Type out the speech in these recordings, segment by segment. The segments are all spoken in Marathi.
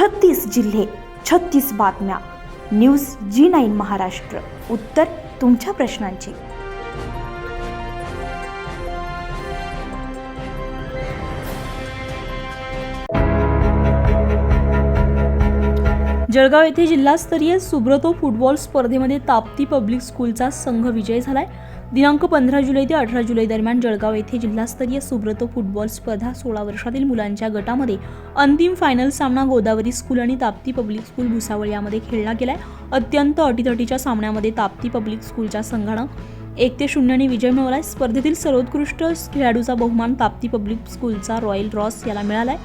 छत्तीस जिल्हे छत्तीस बातम्या. News G nine Maharashtra. उत्तर तुमच्या प्रश्नांची. जळगाव येथे जिल्हास्तरीय सुब्रतो फुटबॉल स्पर्धेमध्ये ताप्ती पब्लिक स्कूलचा संघ विजय झालाय. दिनांक पंधरा जुलै ते अठरा जुलै दरम्यान जळगाव येथे जिल्हास्तरीय सुब्रतो फुटबॉल स्पर्धा सोळा वर्षातील मुलांच्या गटामध्ये अंतिम फायनल सामना गोदावरी स्कूल आणि ताप्ती पब्लिक स्कूल भुसावळ यामध्ये खेळला गेलाय. अत्यंत अटीतटीच्या सामन्यामध्ये ताप्ती पब्लिक स्कूलच्या संघानं एक ते शून्यने विजय मिळवलाय. स्पर्धेतील सर्वोत्कृष्ट खेळाडूचा बहुमान ताप्ती पब्लिक स्कूलचा रॉयल रॉस याला मिळालाय.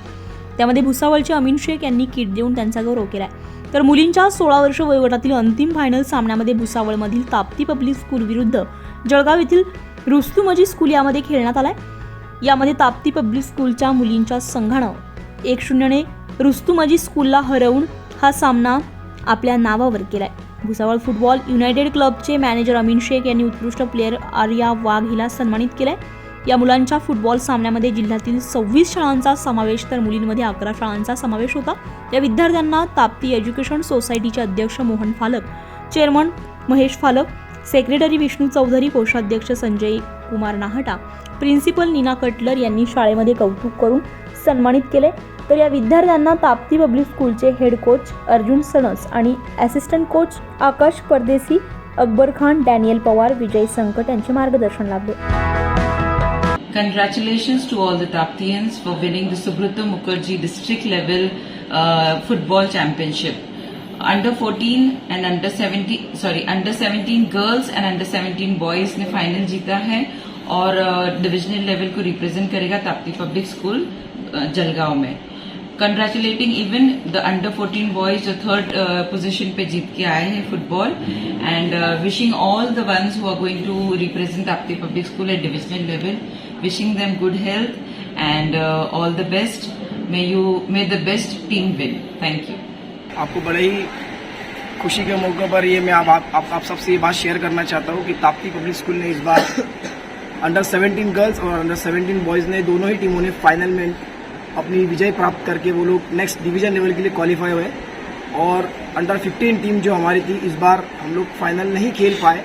त्यामध्ये भुसावळचे अमीन शेख यांनी किट देऊन त्यांचा गौरव केलाय. तर मुलींच्या सोळा वर्ष वयोगटातील अंतिम फायनल सामन्यामध्ये भुसावळमधील ताप्ती पब्लिक स्कूल विरुद्ध जळगाव येथील रुस्तुमजी स्कूल यामध्ये खेळण्यात आलाय. यामध्ये ताप्ती पब्लिक स्कूलच्या मुलींच्या संघानं एक शून्यने रुस्तुमजी स्कूलला हरवून हा सामना आपल्या नावावर केलाय. भुसावळ फुटबॉल युनायटेड क्लबचे मॅनेजर अमीन शेख यांनी उत्कृष्ट प्लेअर आर्या वाघ हिला सन्मानित केलाय. या मुलांच्या फुटबॉल सामन्यामध्ये जिल्ह्यातील सव्वीस शाळांचा समावेश तर मुलींमध्ये अकरा शाळांचा समावेश होता. या विद्यार्थ्यांना ताप्ती एज्युकेशन सोसायटीचे अध्यक्ष मोहन फालक चेअरमन महेश फालक सेक्रेटरी विष्णू चौधरी कोषाध्यक्ष संजय कुमार नाहटा प्रिन्सिपल नीना कटलर यांनी शाळेमध्ये कौतुक करून सन्मानित केले. तर या विद्यार्थ्यांना ताप्ती पब्लिक स्कूलचे हेड कोच अर्जुन सणस आणि assistant coach Akash Pardeshi Akbar Khan Daniel Pawar Vijay Sankat यांचे मार्गदर्शन लाभले. Congratulations to all the Taptians for winning the Subrata Mukherjee district level uh, football championship. Under 14 and under 17 sorry under 17 girls and under 17 boys ने फाइनल जीता है और डिविजनल लेवल को रिप्रेजेंट करेगा ताप्ती पब्लिक स्कूल जलगांव में congratulating even the under 14 boys जो थर्ड पोजीशन पे जीत के आए हैं football and wishing all the ones who are going to represent Tapti public school at divisional level wishing them good health and all the best may you may the best team win thank you आपको बड़े ही खुशी के मौके पर ये मैं आप आप, आप, आप सबसे ये बात शेयर करना चाहता हूँ कि ताप्ती पब्लिक स्कूल ने इस बार अंडर 17 गर्ल्स और अंडर 17 बॉयज़ ने दोनों ही टीमों ने फाइनल में अपनी विजय प्राप्त करके वो लोग नेक्स्ट डिवीज़न लेवल के लिए क्वालिफाई हुए। और अंडर 15 टीम जो हमारी थी, इस बार हम लोग फाइनल नहीं खेल पाए।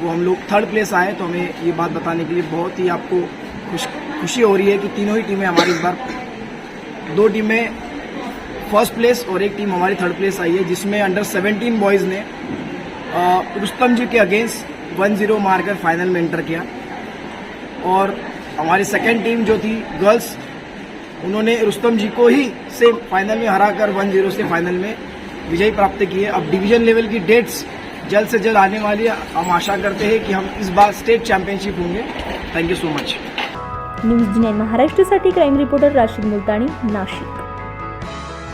वो हम लोग थर्ड प्लेस आए तो हमें ये बात बताने के लिए बहुत ही आपको खुश, खुशी हो रही है कि तीनों ही टीमें हमारी इस बार। दो टीमें फ़र्स्ट प्लेस और एक टीम हमारी थर्ड प्लेस आई है, जिसमें अंडर 17 बॉयज़ ने रुस्तम जी के अगेंस्ट 1-0 मारकर फाइनल में एंटर किया। और हमारी सेकेंड टीम जो थी गर्ल्स उन्होंने रुस्तम जी को ही से फाइनल में हरा कर वन ज़ीरो से फाइनल में विजय प्राप्त की है। अब डिवीज़न लेवल की डेट्स जल्द से जल्द आने वाली है। हम आशा करते हैं कि हम इस बार स्टेट चैंपियनशिप होंगे। Thank you so much news महाराष्ट्रासाठी क्राईम रिपोर्टर राशिद मुलतानी, नाशिक।